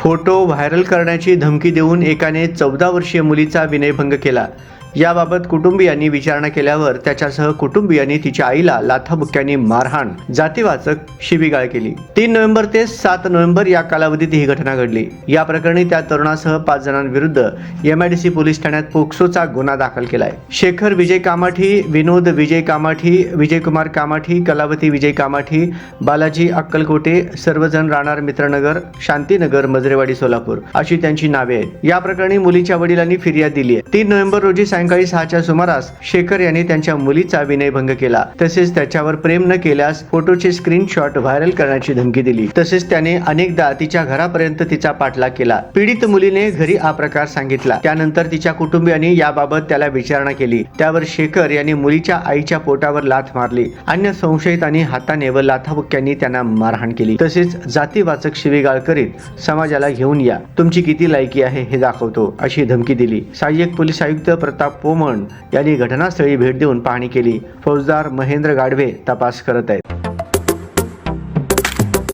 Photo viral करण्याची धमकी देऊन एकाने चौदा वर्षीय मुलीचा विनयभंग केला. याबाबत कुटुंबियांनी विचारणा केल्यावर त्याच्यासह कुटुंबियांनी तिच्या आईला लाथाबुक्क्यांनी मारहाण जातीवाचक शिबिगाळ केली. तीन नोव्हेंबर ते सात नोव्हेंबर या कालावधीत ही घटना घडली. या प्रकरणी त्या तरुणासह पाच जणांविरुद्ध एमआयडीसी पोलीस ठाण्यात पोक्सोचा गुन्हा दाखल केलाय. शेखर विजय कामाठी विनोद विजय कामाठी विजयकुमार कामाठी कलावती विजय कामाठी बालाजी अक्कलकोटे सर्वजण राहणार मित्रनगर शांतीनगर मजरेवाडी सोलापूर अशी त्यांची नावे आहेत. या प्रकरणी मुलीच्या वडिलांनी फिर्याद दिली आहे तीन नोव्हेंबर रोजी सायंकाळी सहाच्या सुमारास शेखर यांनी त्यांच्या मुलीचा विनयभंग केला. तसेच त्याच्यावर प्रेम न केल्यास फोटोचे स्क्रीनशॉट व्हायरल करण्याची धमकी दिली. तसेच त्याने अनेकदा तिच्या घरापर्यंत तिचा पाठलाग केला. पीडित मुलीने घरी हा प्रकार सांगितला. त्यानंतर तिच्या कुटुंबियांनी याबाबत त्याला विचारणा केली. त्यावर शेखर यांनी मुलीच्या आईच्या पोटावर लाथ मारली. अन्य संशयितांनी हाताने व लाथाबुक्क्यांनी त्यांना मारहाण केली. तसेच जातीवाचक शिवीगाळ करीत समाजाला घेऊन या. तुमची किती लायकी आहे हे दाखवतो अशी धमकी दिली. सहाय्यक पोलीस आयुक्त प्रताप पोमण यांनी घटनास्थळी भेट देऊन पाहणी केली. फौजदार महेंद्र गाडवे तपास करत आहेत.